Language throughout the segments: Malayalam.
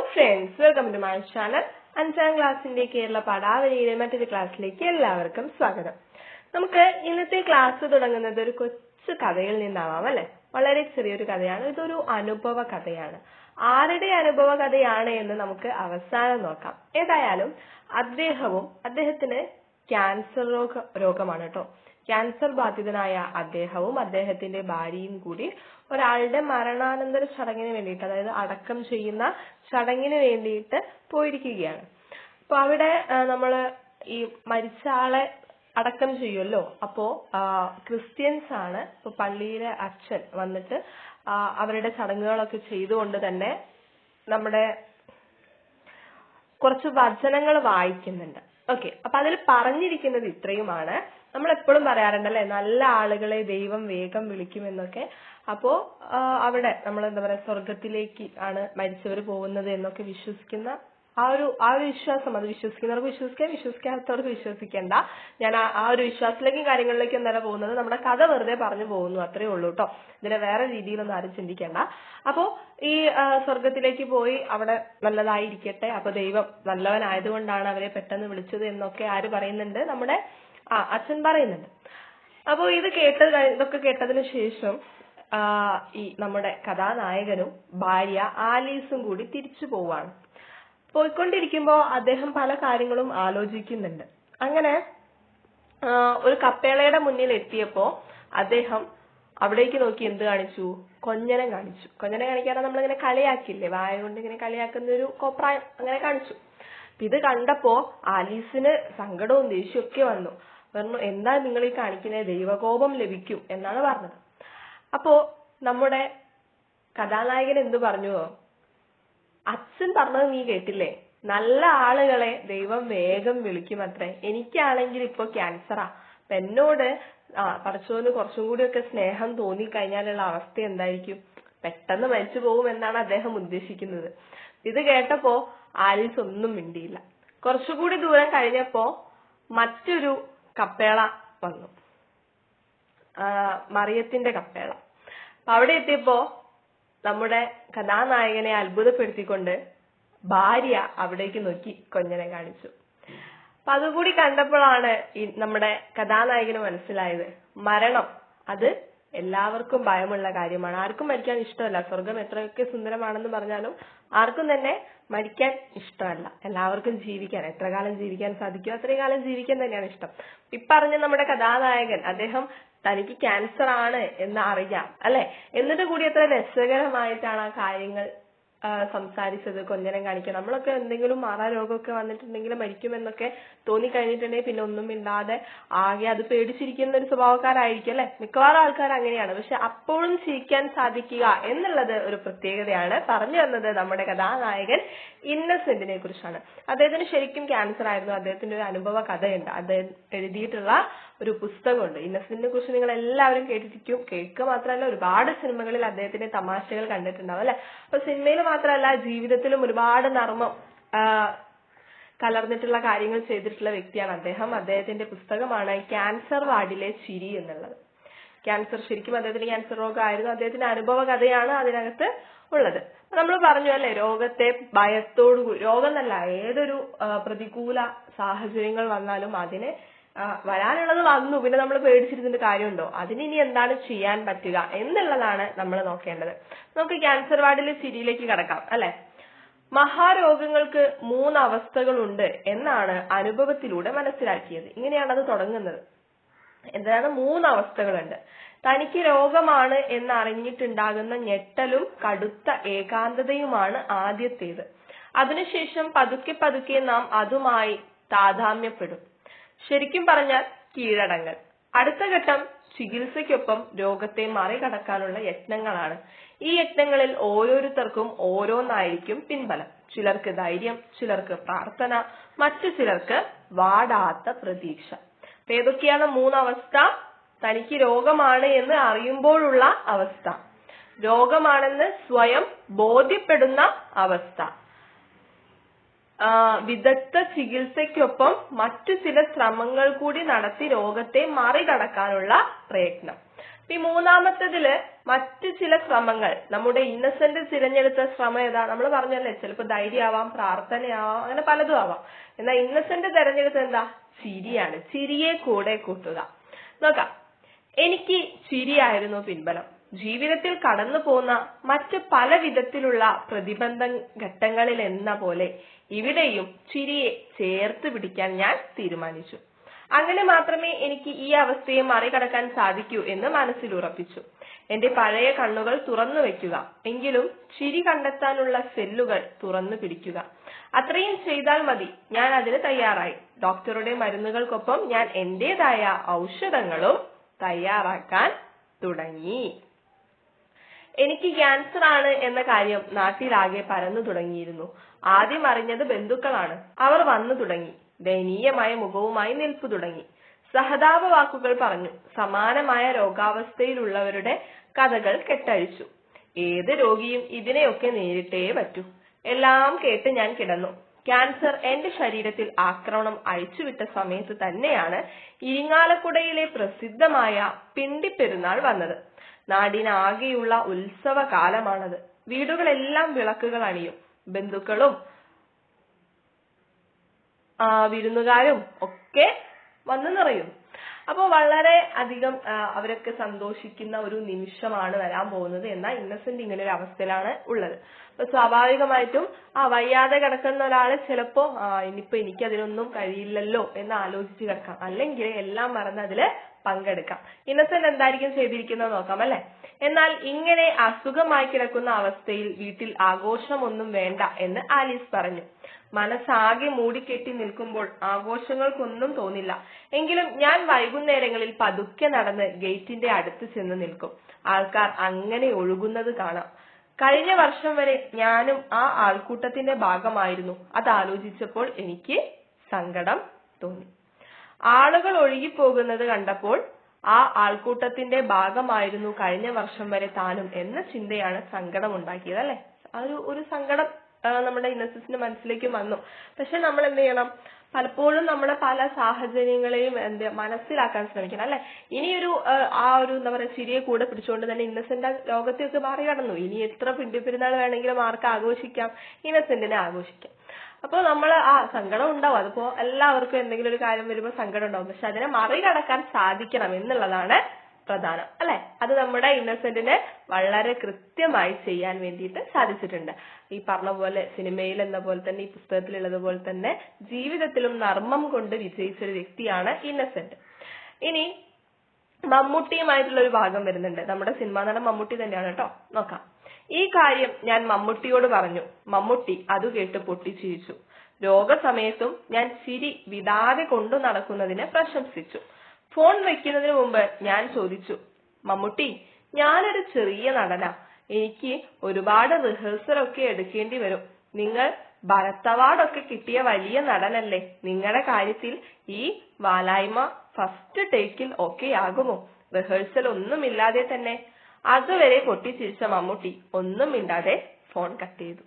Friends welcome to my channel അഞ്ചാം ക്ലാസ്സിന്റെ കേരള പടാവലിയിലെ മറ്റൊരു ക്ലാസ്സിലേക്ക് എല്ലാവർക്കും സ്വാഗതം. നമുക്ക് ഇന്നത്തെ ക്ലാസ് തുടങ്ങുന്നത് ഒരു കൊച്ചു കഥയിൽ നിന്നാവാം അല്ലെ? വളരെ ചെറിയൊരു കഥയാണ്. ഇതൊരു അനുഭവ കഥയാണ്. ആരുടെ അനുഭവ കഥയാണ് എന്ന് നമുക്ക് അവസാനം നോക്കാം. ഏതായാലും അദ്ദേഹവും അദ്ദേഹത്തിന് ക്യാൻസർ രോഗ രോഗമാണ് കേട്ടോ. ക്യാൻസർ ബാധിതനായ അദ്ദേഹവും അദ്ദേഹത്തിന്റെ ഭാര്യയും കൂടി ഒരാളുടെ മരണാനന്തര ചടങ്ങിന് വേണ്ടിയിട്ട് അതായത് അടക്കം ചെയ്യുന്ന ചടങ്ങിന് വേണ്ടിയിട്ട് പോയിരിക്കുകയാണ്. അപ്പൊ അവിടെ നമ്മൾ ഈ മരിച്ച ആളെ അടക്കം ചെയ്യുമല്ലോ അപ്പോ ക്രിസ്ത്യൻസ് ആണ് ഇപ്പൊ പള്ളിയിലെ അച്ഛൻ വന്നിട്ട് അവരുടെ ചടങ്ങുകളൊക്കെ ചെയ്തുകൊണ്ട് തന്നെ നമ്മുടെ കുറച്ച് വചനങ്ങൾ വായിക്കുന്നുണ്ട്. ഓക്കെ. അപ്പൊ അതിൽ പറഞ്ഞിരിക്കുന്നത് ഇത്രയുമാണ്. നമ്മൾ എപ്പോഴും പറയാറുണ്ട് അല്ലെ നല്ല ആളുകളെ ദൈവം വേഗം വിളിക്കുമെന്നൊക്കെ അപ്പോ അവിടെ നമ്മൾ എന്താ പറയാ സ്വർഗത്തിലേക്ക് ആണ് മരിച്ചവർ പോകുന്നത് എന്നൊക്കെ വിശ്വസിക്കുന്ന ആ ഒരു ആ ഒരു വിശ്വാസം. അത് വിശ്വസിക്കുന്നവർക്ക് വിശ്വസിക്കാം വിശ്വസിക്കാത്തവർക്ക് വിശ്വസിക്കേണ്ട. ഞാൻ ആ ഒരു വിശ്വാസത്തിലേക്കും കാര്യങ്ങളിലേക്കും എന്നല്ല പോകുന്നത്. നമ്മുടെ കഥ വെറുതെ പറഞ്ഞു പോകുന്നു. അത്രേ ഉള്ളൂ കേട്ടോ. ഇതിനെ വേറെ രീതിയിലൊന്നും ആരും ചിന്തിക്കേണ്ട. അപ്പോ ഈ സ്വർഗത്തിലേക്ക് പോയി അവിടെ നല്ലതായിരിക്കട്ടെ? അപ്പൊ ദൈവം നല്ലവനായതുകൊണ്ടാണ് അവരെ പെട്ടെന്ന് വിളിച്ചത് എന്നൊക്കെ ആര് പറയുന്നുണ്ട്? നമ്മുടെ ആ അച്ഛൻ പറയുന്നുണ്ട്. അപ്പോൾ ഇത് കേട്ട ഇതൊക്കെ കേട്ടതിന് ശേഷം ഈ നമ്മുടെ കഥാനായകനും ഭാര്യ ആലീസും കൂടി തിരിച്ചു പോവാണ്. പോയിക്കൊണ്ടിരിക്കുമ്പോ അദ്ദേഹം പല കാര്യങ്ങളും ആലോചിക്കുന്നുണ്ട്. അങ്ങനെ ഒരു കപ്പേളയുടെ മുന്നിൽ എത്തിയപ്പോ അദ്ദേഹം അവിടേക്ക് നോക്കി എന്ത് കാണിച്ചു? കൊഞ്ഞനം കാണിച്ചു. കൊഞ്ഞനം കാണിക്കാതെ നമ്മളിങ്ങനെ കളിയാക്കില്ലേ വായ കൊണ്ട് ഇങ്ങനെ കളിയാക്കുന്ന ഒരു കോപ്രായം അങ്ങനെ കാണിച്ചു. ഇത് കണ്ടപ്പോ ആലീസിന് സങ്കടവും ദേഷ്യവും ഒക്കെ വന്നു. പറഞ്ഞു എന്താ നിങ്ങൾ ഈ കാണിക്കുന്നത്? ദൈവകോപം ലഭിക്കും എന്നാണ് പറഞ്ഞത്. അപ്പോ നമ്മുടെ കഥാനായകൻ എന്ത് പറഞ്ഞുവോ അച്ഛൻ പറഞ്ഞത് നീ കേട്ടില്ലേ? നല്ല ആളുകളെ ദൈവം വേഗം വിളിക്കും അത്രേ എനിക്കാണെങ്കിൽ ഇപ്പൊ ക്യാൻസറാ. അപ്പൊ എന്നോട് ആ പറച്ചോന് കുറച്ചും കൂടി ഒക്കെ സ്നേഹം തോന്നി കഴിഞ്ഞാലുള്ള അവസ്ഥ എന്തായിരിക്കും? പെട്ടെന്ന് മരിച്ചു പോകും എന്നാണ് അദ്ദേഹം ഉദ്ദേശിക്കുന്നത്. ഇത് കേട്ടപ്പോ ആലീസ് ഒന്നും മിണ്ടിയില്ല. കുറച്ചുകൂടി ദൂരം കഴിഞ്ഞപ്പോ മറ്റൊരു കപ്പേള വന്നു. മറിയത്തിന്റെ കപ്പേള. അപ്പൊ അവിടെ എത്തിയപ്പോ നമ്മുടെ കഥാനായകനെ അത്ഭുതപ്പെടുത്തിക്കൊണ്ട് ഭാര്യ അവിടേക്ക് നോക്കി കൊഞ്ഞനെ കാണിച്ചു. അപ്പൊ അതുകൂടി കണ്ടപ്പോഴാണ് നമ്മുടെ കഥാനായകന് മനസ്സിലായത് മരണം അത് എല്ലാവർക്കും ഭയമുള്ള കാര്യമാണ്. ആർക്കും മരിക്കാൻ ഇഷ്ടമല്ല. സ്വർഗം എത്രയൊക്കെ സുന്ദരമാണെന്ന് പറഞ്ഞാലും ആർക്കും തന്നെ മരിക്കാൻ ഇഷ്ടമല്ല. എല്ലാവർക്കും ജീവിക്കാൻ എത്ര കാലം ജീവിക്കാൻ സാധിക്കുമോ അത്രയും കാലം ജീവിക്കാൻ തന്നെയാണ് ഇഷ്ടം. ഇപ്പറഞ്ഞ നമ്മുടെ കഥാനായകൻ അദ്ദേഹം തനിക്ക് ക്യാൻസർ ആണ് എന്ന് അറിയാം അല്ലെ? എന്നിട്ട് കൂടി എത്ര രസകരമായിട്ടാണ് ആ കാര്യങ്ങൾ സംസാരിച്ചത് കൊഞ്ഞനം കാണിക്കുക നമ്മളൊക്കെ എന്തെങ്കിലും മാറാ രോഗമൊക്കെ വന്നിട്ടുണ്ടെങ്കിൽ മരിക്കുമെന്നൊക്കെ തോന്നിക്കഴിഞ്ഞിട്ടുണ്ടെങ്കിൽ പിന്നെ ഒന്നും മിണ്ടാതെ ആകെ അത് പേടിച്ചിരിക്കുന്ന ഒരു സ്വഭാവക്കാരായിരിക്കും അല്ലെ? മിക്കവാറും ആൾക്കാർ അങ്ങനെയാണ്. പക്ഷെ അപ്പോഴും ചിരിക്കാൻ സാധിക്കുക എന്നുള്ളത് ഒരു പ്രത്യേകതയാണ്. പറഞ്ഞു വന്നത് നമ്മുടെ കഥാനായകൻ ഇന്നസെന്റിനെ കുറിച്ചാണ്. അദ്ദേഹത്തിന് ശരിക്കും ക്യാൻസർ ആയിരുന്നു. അദ്ദേഹത്തിന്റെ ഒരു അനുഭവ കഥയുണ്ട്. അദ്ദേഹം എഴുതിയിട്ടുള്ള ഒരു പുസ്തകമുണ്ട്. ഇന്നസെന്റിനെ കുറിച്ച് നിങ്ങൾ എല്ലാവരും കേട്ടിരിക്കും. കേൾക്കുക മാത്രമല്ല ഒരുപാട് സിനിമകളിൽ അദ്ദേഹത്തിന്റെ തമാശകൾ കണ്ടിട്ടുണ്ടാവും അല്ലെ? അപ്പൊ സിനിമയിൽ മാത്രമല്ല ജീവിതത്തിലും ഒരുപാട് നർമ്മം കലർന്നിട്ടുള്ള കാര്യങ്ങൾ ചെയ്തിട്ടുള്ള വ്യക്തിയാണ് അദ്ദേഹം. അദ്ദേഹത്തിന്റെ പുസ്തകമാണ് ക്യാൻസർ വാർഡിലെ ചിരി എന്നുള്ളത്. ക്യാൻസർ ശരിക്കും അദ്ദേഹത്തിന് ക്യാൻസർ രോഗമായിരുന്നു. അദ്ദേഹത്തിന്റെ അനുഭവ കഥയാണ് അതിനകത്ത് ഉള്ളത്. നമ്മൾ പറഞ്ഞു അല്ലെ രോഗത്തെ ഭയത്തോടു രോഗം എന്നല്ല ഏതൊരു പ്രതികൂല സാഹചര്യങ്ങൾ വന്നാലും അതിനെ ആ, വരാനുള്ളത് വന്നു. പിന്നെ നമ്മൾ പേടിച്ചിരുന്നിട്ട് കാര്യമുണ്ടോ? അതിന് ഇനി എന്താണ് ചെയ്യാൻ പറ്റുക എന്നുള്ളതാണ് നമ്മൾ നോക്കേണ്ടത്. നമുക്ക് ക്യാൻസർ വാർഡിലെ സിരിയിലേക്ക് കടക്കാം അല്ലെ? മഹാരോഗങ്ങൾക്ക് മൂന്ന് അവസ്ഥകളുണ്ട് എന്നാണ് അനുഭവത്തിലൂടെ മനസ്സിലാക്കിയത്. ഇങ്ങനെയാണ് അത് തുടങ്ങുന്നത്. എന്താണ്? മൂന്ന് അവസ്ഥകളുണ്ട് തനിക്ക് രോഗമാണ് എന്നറിഞ്ഞിട്ടുണ്ടാകുന്ന ഞെട്ടലും കടുത്ത ഏകാന്തതയുമാണ് ആദ്യത്തേത്. അതിനുശേഷം പതുക്കെ പതുക്കെ നാം അതുമായി താതാമ്യപ്പെടും. ശരിക്കും പറഞ്ഞാൽ കീഴടങ്ങൽ. അടുത്ത ഘട്ടം ചികിത്സയ്ക്കൊപ്പം രോഗത്തെ മറികടക്കാനുള്ള യത്നങ്ങളാണ്. ഈ യത്നങ്ങളിൽ ഓരോരുത്തർക്കും ഓരോന്നായിരിക്കും പിൻബലം. ചിലർക്ക് ധൈര്യം ചിലർക്ക് പ്രാർത്ഥന മറ്റു ചിലർക്ക് വാടാത്ത പ്രതീക്ഷ. അപ്പൊ ഏതൊക്കെയാണ് മൂന്നവസ്ഥ തനിക്ക് രോഗമാണ് എന്ന് അറിയുമ്പോഴുള്ള അവസ്ഥ. രോഗമാണെന്ന് സ്വയം ബോധ്യപ്പെടുന്ന അവസ്ഥ. ആ, വിദഗ്ധ ചികിത്സയ്ക്കൊപ്പം മറ്റു ചില ശ്രമങ്ങൾ കൂടി നടത്തി രോഗത്തെ മറികടക്കാനുള്ള പ്രയത്നം. ഈ മൂന്നാമത്തതിൽ മറ്റ് ചില ശ്രമങ്ങൾ. നമ്മുടെ ഇന്നസെന്റ് തിരഞ്ഞെടുത്ത ശ്രമം ഏതാ? നമ്മൾ പറഞ്ഞല്ലേ ചിലപ്പോൾ ധൈര്യമാവാം പ്രാർത്ഥനയാവാം അങ്ങനെ പലതും ആവാം. എന്നാൽ ഇന്നസെന്റ് തിരഞ്ഞെടുത്തത് എന്താ? ചിരിയാണ്. ചിരിയെ കൂടെ കൂട്ടുക. നോക്കാം. എനിക്ക് ചിരിയായിരുന്നു പിൻബലം. ജീവിതത്തിൽ കടന്നു പോകുന്ന മറ്റ് പല വിധത്തിലുള്ള പ്രതിബന്ധ ഘട്ടങ്ങളിൽ എന്ന പോലെ ഇവിടെയും ചിരിയെ ചേർത്ത് പിടിക്കാൻ ഞാൻ തീരുമാനിച്ചു. അങ്ങനെ മാത്രമേ എനിക്ക് ഈ അവസ്ഥയെ മറികടക്കാൻ സാധിക്കൂ എന്ന് മനസ്സിൽ ഉറപ്പിച്ചു. എന്റെ പഴയ കണ്ണുകൾ തുറന്നു വെക്കുക എങ്കിലും ചിരി കണ്ടെത്താനുള്ള സെല്ലുകൾ തുറന്നു പിടിക്കുക. അത്രയും ചെയ്താൽ മതി ഞാൻ അതിന് തയ്യാറായി. ഡോക്ടറുടെ മരുന്നുകൾക്കൊപ്പം ഞാൻ എന്റേതായ ഔഷധങ്ങളും തയ്യാറാക്കാൻ തുടങ്ങി. എനിക്ക് ക്യാൻസർ ആണ് എന്ന കാര്യം നാട്ടിലാകെ പരന്നു തുടങ്ങിയിരുന്നു. ആദ്യം അറിഞ്ഞത് ബന്ധുക്കളാണ്. അവർ വന്നു തുടങ്ങി. ദയനീയമായ മുഖവുമായി നിൽപ്പു തുടങ്ങി. സഹതാപ വാക്കുകൾ പറഞ്ഞു. സമാനമായ രോഗാവസ്ഥയിലുള്ളവരുടെ കഥകൾ കെട്ടഴിച്ചു. ഏത് രോഗിയും ഇതിനെയൊക്കെ നേരിട്ടേ പറ്റൂ. എല്ലാം കേട്ട് ഞാൻ കിടന്നു. ക്യാൻസർ എന്റെ ശരീരത്തിൽ ആക്രമണം അഴിച്ചുവിട്ട സമയത്ത് തന്നെയാണ് ഇരിങ്ങാലക്കുടയിലെ പ്രസിദ്ധമായ പിണ്ടിപ്പെരുന്നാൾ വന്നത്. നാടിനാകെയുള്ള ഉത്സവ കാലമാണത് വീടുകളെല്ലാം വിളക്കുകൾ അണിയും. ബന്ധുക്കളും ആ വിരുന്നുകാരും ഒക്കെ വന്നു നിറയും. അപ്പോൾ വളരെ അധികം അവരൊക്കെ സന്തോഷിക്കുന്ന ഒരു നിമിഷമാണ് വരാൻ പോകുന്നത് എന്നാൽ ഇന്നസെന്റ് ഇങ്ങനെ ഒരു അവസ്ഥയിലാണ് ഉള്ളത്. അപ്പൊ സ്വാഭാവികമായിട്ടും ആ വയ്യാതെ കിടക്കുന്ന ഒരാൾ ചിലപ്പോ ഇനിയിപ്പോ എനിക്ക് അതിനൊന്നും കഴിയില്ലല്ലോ എന്ന് ആലോചിച്ച് കിടക്കാം. അല്ലെങ്കിൽ എല്ലാം മറന്ന് അതിൽ പങ്കെടുക്കാം. ഇന്നസെന്റ് എന്തായിരിക്കും ചെയ്തിരിക്കുന്നത് നോക്കാം അല്ലെ? എന്നാൽ ഇങ്ങനെ അസുഖമായി കിടക്കുന്ന അവസ്ഥയിൽ വീട്ടിൽ ആഘോഷമൊന്നും വേണ്ട എന്ന് ആലീസ് പറഞ്ഞു. മനസ്സാകെ മൂടിക്കെട്ടി നിൽക്കുമ്പോൾ ആഘോഷങ്ങൾക്കൊന്നും തോന്നില്ല. എങ്കിലും ഞാൻ വൈകുന്നേരങ്ങളിൽ പതുക്കെ നടന്ന് ഗേറ്റിന്റെ അടുത്ത് ചെന്ന് നിൽക്കും. ആൾക്കാർ അങ്ങനെ ഒഴുകുന്നത് കാണാം. കഴിഞ്ഞ വർഷം വരെ ഞാനും ആ ആൾക്കൂട്ടത്തിന്റെ ഭാഗമായിരുന്നു. അത് ആലോചിച്ചപ്പോൾ എനിക്ക് സങ്കടം തോന്നി. ആളുകൾ ഒഴുകിപ്പോകുന്നത് കണ്ടപ്പോൾ ആ ആൾക്കൂട്ടത്തിന്റെ ഭാഗമായിരുന്നു കഴിഞ്ഞ വർഷം വരെ താനും എന്ന ചിന്തയാണ് സങ്കടം ഉണ്ടാക്കിയത് അല്ലെ? ആ ഒരു ഒരു സങ്കടം നമ്മുടെ ഇന്നസെന്റിന്റെ മനസ്സിലേക്ക് വന്നു. പക്ഷെ നമ്മൾ എന്ത് ചെയ്യണം? പലപ്പോഴും നമ്മുടെ പല സാഹചര്യങ്ങളെയും എന്ത് മനസ്സിലാക്കാൻ ശ്രമിക്കണം അല്ലെ? ഇനിയൊരു ആ, ഒരു എന്താ പറയാ ചിരിയെ കൂടെ പിടിച്ചുകൊണ്ട് തന്നെ ഇന്നസെന്റ് ലോകത്തെയൊക്കെ മാറി കടന്നു ഇനി എത്ര പിണ്ടിപ്പെരുന്നാൾ വേണമെങ്കിലും ആർക്ക് ആഘോഷിക്കാം? ഇന്നസെന്റിനെ ആഘോഷിക്കാം. അപ്പൊ നമ്മൾ ആ സങ്കടം ഉണ്ടാവും. അതിപ്പോ എല്ലാവർക്കും എന്തെങ്കിലും ഒരു കാര്യം വരുമ്പോൾ സങ്കടം ഉണ്ടാവും. പക്ഷെ അതിനെ മറികടക്കാൻ സാധിക്കണം എന്നുള്ളതാണ് പ്രധാനം അല്ലെ? അത് നമ്മുടെ ഇന്നസെന്റിന് വളരെ കൃത്യമായി ചെയ്യാൻ വേണ്ടിയിട്ട് സാധിച്ചിട്ടുണ്ട്. ഈ പറഞ്ഞ പോലെ സിനിമയിൽ എന്ന പോലെ തന്നെ ഈ പുസ്തകത്തിലുള്ളതുപോലെ തന്നെ ജീവിതത്തിലും നർമ്മം കൊണ്ട് വിജയിച്ചൊരു വ്യക്തിയാണ് ഇന്നസെന്റ്. ഇനി മമ്മൂട്ടിയുമായിട്ടുള്ള ഒരു ഭാഗം വരുന്നുണ്ട്. നമ്മുടെ സിനിമാ നടൻ മമ്മൂട്ടി തന്നെയാണ് കേട്ടോ. നോക്കാം. ഈ കാര്യം ഞാൻ മമ്മൂട്ടിയോട് പറഞ്ഞു. മമ്മൂട്ടി അത് കേട്ട് പൊട്ടിച്ചിരിച്ചു. രോഗസമയത്തും ഞാൻ ചിരി വിടാതെ കൊണ്ടു നടക്കുന്നതിനെ പ്രശംസിച്ചു. ഫോൺ വെക്കുന്നതിന് മുമ്പ് ഞാൻ ചോദിച്ചു മമ്മൂട്ടി ഞാനൊരു ചെറിയ നടന. എനിക്ക് ഒരുപാട് റിഹേഴ്സൽ ഒക്കെ എടുക്കേണ്ടി വരും. നിങ്ങൾ ഭരത് അവാർഡൊക്കെ കിട്ടിയ വലിയ നടനല്ലേ? നിങ്ങളുടെ കാര്യത്തിൽ ഈ വാലായ്മ ഫസ്റ്റ് ടേക്കിൽ ഓക്കെ ആകുമോ? റിഹേഴ്സൽ ഒന്നുമില്ലാതെ തന്നെ. അതുവരെ പൊട്ടിച്ചിരിച്ച മമ്മൂട്ടി ഒന്നും മിണ്ടാതെ ഫോൺ കട്ട് ചെയ്തു.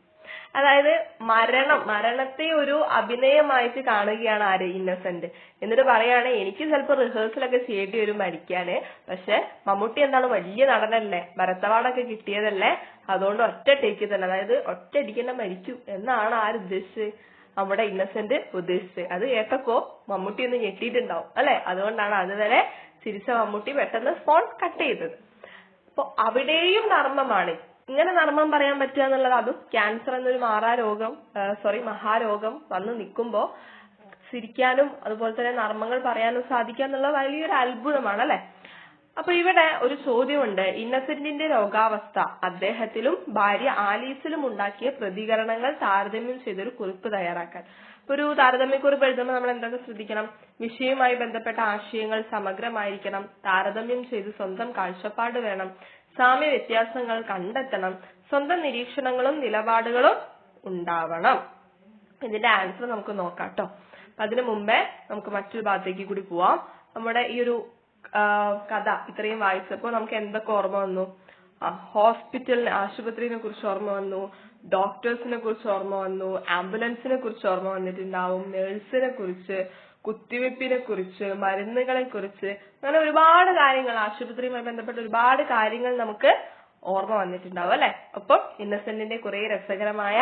അതായത് മരണം മരണത്തെ ഒരു അഭിനയമായിട്ട് കാണുകയാണ് ആര്? ഇന്നസെന്റ് എന്നിട്ട് പറയാണ് എനിക്ക് ചിലപ്പോൾ റിഹേഴ്സലൊക്കെ ചെയ്യേണ്ടി വരും മരിക്കാന്. പക്ഷെ മമ്മൂട്ടി എന്താണ് വലിയ നടനല്ലേ? ഭരത്തവാടൊക്കെ കിട്ടിയതല്ലേ? അതുകൊണ്ട് ഒറ്റ ടേക്ക് തന്നെ. അതായത് ഒറ്റ അടിക്ക് തന്നെ മരിക്കും എന്നാണ് ആര് ഉദ്ദേശിച്ചത്? നമ്മുടെ ഇന്നസെന്റ് ഉദ്ദേശിച്ചത്. അത് കേട്ടപ്പോ മമ്മൂട്ടി ഒന്ന് ഞെട്ടിയിട്ടുണ്ടാവും. അല്ലെ? അതുകൊണ്ടാണ് അതുവരെ ചിരിച്ച മമ്മൂട്ടി പെട്ടെന്ന് ഫോൺ കട്ട് ചെയ്തത്. അപ്പൊ അവിടെയും നർമ്മമാണ്. ഇങ്ങനെ നർമ്മം പറയാൻ പറ്റുക എന്നുള്ളത് അതും ക്യാൻസർ എന്നൊരു മാറാ രോഗം സോറി മഹാരോഗം വന്ന് നിൽക്കുമ്പോ ചിരിക്കാനും അതുപോലെ തന്നെ നർമ്മങ്ങൾ പറയാനും സാധിക്കുക എന്നുള്ള വലിയൊരു അത്ഭുതമാണ് അല്ലെ? അപ്പൊ ഇവിടെ ഒരു ചോദ്യമുണ്ട്. ഇന്നസെന്റിന്റെ രോഗാവസ്ഥ. അദ്ദേഹത്തിലും ഭാര്യ ആലീസിലും ഉണ്ടാക്കിയ പ്രതികരണങ്ങൾ താരതമ്യം ചെയ്തൊരു കുറിപ്പ് തയ്യാറാക്കാൻ. ഇപ്പൊ ഒരു താരതമ്യക്കുറിപ്പ് എഴുതുമ്പോൾ നമ്മൾ എന്തൊക്കെ ശ്രദ്ധിക്കണം? വിഷയവുമായി ബന്ധപ്പെട്ട ആശയങ്ങൾ സമഗ്രമായിരിക്കണം. താരതമ്യം ചെയ്ത് സ്വന്തം കാഴ്ചപ്പാട് വേണം. സാമ്യ വ്യത്യാസങ്ങൾ കണ്ടെത്തണം. സ്വന്തം നിരീക്ഷണങ്ങളും നിലപാടുകളും ഉണ്ടാവണം. ഇതിന്റെ ആൻസർ നമുക്ക് നോക്കാം കേട്ടോ. അതിനു മുമ്പേ നമുക്ക് മറ്റൊരു ഭാഗത്തേക്ക് കൂടി പോവാം. നമ്മുടെ ഈ ഒരു കഥ ഇത്രയും വായിച്ചപ്പോൾ നമുക്ക് എന്തൊക്കെ ഓർമ്മ വന്നു? ഹോസ്പിറ്റലിനെ ആശുപത്രിനെ കുറിച്ച് ഓർമ്മ വന്നു ഡോക്ടേഴ്സിനെ കുറിച്ച് ഓർമ്മ വന്നു ആംബുലൻസിനെ കുറിച്ച് ഓർമ്മ വന്നിട്ടുണ്ടാവും നേഴ്സിനെ കുറിച്ച് കുത്തിവെപ്പിനെ കുറിച്ച് മരുന്നുകളെ കുറിച്ച് അങ്ങനെ ഒരുപാട് കാര്യങ്ങൾ ആശുപത്രിയുമായി ബന്ധപ്പെട്ട ഒരുപാട് കാര്യങ്ങൾ നമുക്ക് ഓർമ്മ വന്നിട്ടുണ്ടാവും അല്ലെ? അപ്പം ഇന്നസെന്റിന്റെ കുറെ രസകരമായ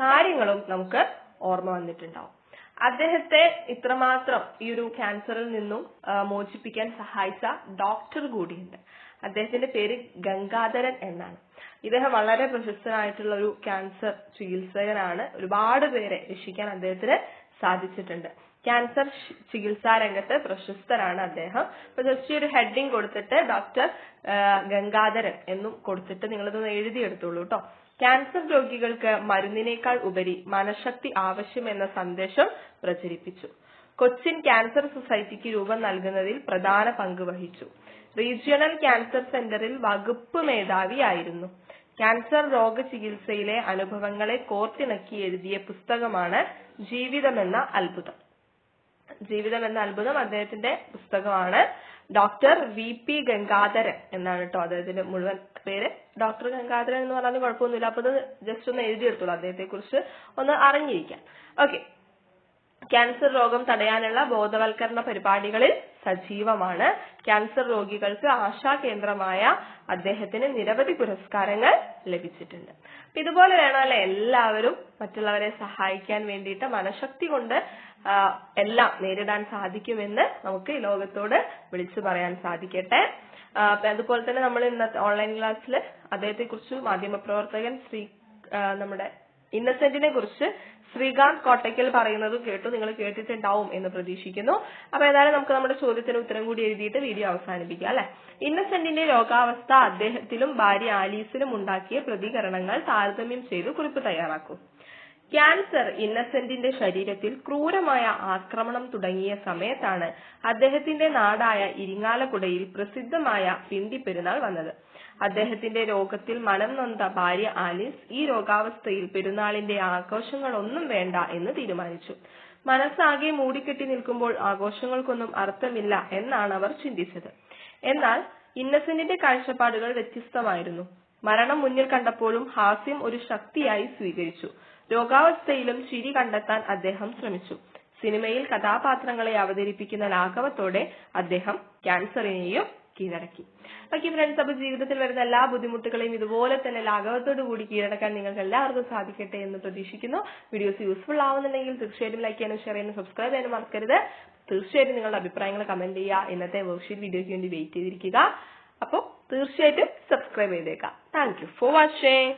കാര്യങ്ങളും നമുക്ക് ഓർമ്മ വന്നിട്ടുണ്ടാവും. അദ്ദേഹത്തെ ഇത്രമാത്രം ഈ ഒരു ക്യാൻസറിൽ നിന്നും മോചിപ്പിക്കാൻ സഹായിച്ച ഡോക്ടർ കൂടിയുണ്ട്. അദ്ദേഹത്തിന്റെ പേര് ഗംഗാധരൻ എന്നാണ്. ഇദ്ദേഹം വളരെ പ്രശസ്തനായിട്ടുള്ള ഒരു ക്യാൻസർ ചികിത്സകനാണ്. ഒരുപാട് പേരെ രക്ഷിക്കാൻ അദ്ദേഹത്തിന് സാധിച്ചിട്ടുണ്ട്. ക്യാൻസർ ചികിത്സാ രംഗത്ത് പ്രശസ്തരാണ് അദ്ദേഹം. അപ്പൊ ജസ്റ്റ് ഒരു ഹെഡിങ് കൊടുത്തിട്ട് ഡോക്ടർ ഗംഗാധരൻ എന്നും കൊടുത്തിട്ട് നിങ്ങളിതൊന്ന് എഴുതിയെടുത്തോളൂ കേട്ടോ ക്യാൻസർ രോഗികൾക്ക് മരുന്നിനേക്കാൾ ഉപരി മനഃശക്തി ആവശ്യമെന്ന സന്ദേശം പ്രചരിപ്പിച്ചു. കൊച്ചിൻ ക്യാൻസർ സൊസൈറ്റിക്ക് രൂപം നൽകുന്നതിൽ പ്രധാന പങ്ക് വഹിച്ചു. റീജിയണൽ ക്യാൻസർ സെന്ററിൽ വകുപ്പ് മേധാവിയായിരുന്നു ക്യാൻസർ രോഗ ചികിത്സയിലെ അനുഭവങ്ങളെ കോർത്തിണക്കി എഴുതിയ പുസ്തകമാണ് ജീവിതമെന്ന അത്ഭുതം. ജീവിതം എന്ന അത്ഭുതം അദ്ദേഹത്തിന്റെ പുസ്തകമാണ് ഡോക്ടർ വി പി ഗംഗാധരൻ എന്നാണ് കേട്ടോ അദ്ദേഹത്തിന്റെ മുഴുവൻ പേര്. ഡോക്ടർ ഗംഗാധരൻ എന്ന് പറഞ്ഞാലും കുഴപ്പമൊന്നുമില്ല. അപ്പൊ ജസ്റ്റ് ഒന്ന് എഴുതിയെടുത്തോളൂ അദ്ദേഹത്തെ കുറിച്ച് ഒന്ന് അറിഞ്ഞിരിക്കാൻ ഓക്കെ ക്യാൻസർ രോഗം തടയാനുള്ള ബോധവൽക്കരണ പരിപാടികളിൽ സജീവമാണ്. ക്യാൻസർ രോഗികൾക്ക് ആശാ കേന്ദ്രമായ അദ്ദേഹത്തിന് നിരവധി പുരസ്കാരങ്ങൾ ലഭിച്ചിട്ടുണ്ട്. ഇതുപോലെ വേണമല്ലേ എല്ലാവരും മറ്റുള്ളവരെ സഹായിക്കാൻ വേണ്ടിയിട്ട് മനഃശക്തി കൊണ്ട് എല്ലാം നേരിടാൻ സാധിക്കുമെന്ന് നമുക്ക് ഈ ലോകത്തോട് വിളിച്ചു പറയാൻ സാധിക്കട്ടെ. അതുപോലെ തന്നെ നമ്മൾ ഇന്നത്തെ ഓൺലൈൻ ക്ലാസ്സിൽ അദ്ദേഹത്തെ കുറിച്ച് മാധ്യമപ്രവർത്തകൻ ശ്രീ നമ്മുടെ ഇന്നസെന്റിനെ കുറിച്ച് ശ്രീകാന്ത് കോട്ടയ്ക്കൽ പറയുന്നത് കേട്ടു. നിങ്ങൾ കേട്ടിട്ടുണ്ടാവും എന്ന് പ്രതീക്ഷിക്കുന്നു. അപ്പൊ ഏതായാലും നമുക്ക് നമ്മുടെ ചോദ്യത്തിന് ഉത്തരം കൂടി എഴുതിയിട്ട് വീഡിയോ അവസാനിപ്പിക്കാം അല്ലെ? ഇന്നസെന്റിന്റെ രോഗാവസ്ഥ അദ്ദേഹത്തിലും ഭാര്യ ആലീസിലും ഉണ്ടാക്കിയ പ്രതികരണങ്ങൾ താരതമ്യം ചെയ്ത് കുറിപ്പ് തയ്യാറാക്കൂ. ഇന്നസെന്റിന്റെ ശരീരത്തിൽ ക്രൂരമായ ആക്രമണം തുടങ്ങിയ സമയത്താണ് അദ്ദേഹത്തിന്റെ നാടായ ഇരിങ്ങാലക്കുടയിൽ പ്രസിദ്ധമായ പിണ്ടി പെരുന്നാൾ വന്നത്. അദ്ദേഹത്തിന്റെ രോഗത്തിൽ മനം നൊന്ത ഭാര്യ ആലിസ് ഈ രോഗാവസ്ഥയിൽ പെരുന്നാളിന്റെ ആഘോഷങ്ങളൊന്നും വേണ്ട എന്ന് തീരുമാനിച്ചു. മനസ്സാകെ മൂടിക്കെട്ടി നിൽക്കുമ്പോൾ ആഘോഷങ്ങൾക്കൊന്നും അർത്ഥമില്ല എന്നാണ് അവർ ചിന്തിച്ചത്. എന്നാൽ ഇന്നസെന്റിന്റെ കാഴ്ചപ്പാടുകൾ വ്യത്യസ്തമായിരുന്നു. മരണം മുന്നിൽ കണ്ടപ്പോഴും ഹാസ്യം ഒരു ശക്തിയായി സ്വീകരിച്ചു. രോഗാവസ്ഥയിലും ചിരി കണ്ടെത്താൻ അദ്ദേഹം ശ്രമിച്ചു. സിനിമയിൽ കഥാപാത്രങ്ങളെ അവതരിപ്പിക്കുന്ന ലാഘവത്തോടെ അദ്ദേഹം ക്യാൻസറിനെയും കീഴടക്കി. ഓക്കെ ഫ്രണ്ട്സ് അപ്പൊ ജീവിതത്തിൽ വരുന്ന എല്ലാ ബുദ്ധിമുട്ടുകളെയും ഇതുപോലെ തന്നെ ലാഘവത്തോടു കൂടി കീഴടക്കാൻ നിങ്ങൾക്ക് എല്ലാവർക്കും സാധിക്കട്ടെ എന്ന് പ്രതീക്ഷിക്കുന്നു. വീഡിയോസ് യൂസ്ഫുൾ ആവുന്നുണ്ടെങ്കിൽ തീർച്ചയായിട്ടും ലൈക്ക് ചെയ്യാനും ഷെയർ ചെയ്യാനും സബ്സ്ക്രൈബ് ചെയ്യാനും മറക്കരുത്. തീർച്ചയായിട്ടും നിങ്ങളുടെ അഭിപ്രായങ്ങൾ കമന്റ് ചെയ്യുക. ഇന്നത്തെ വർക്ക്ഷീറ്റ് വീഡിയോയ്ക്ക് വേണ്ടി വെയിറ്റ് ചെയ്തിരിക്കുക. അപ്പോൾ തീർച്ചയായിട്ടും സബ്സ്ക്രൈബ് ചെയ്തേക്കാം. Thank you for watching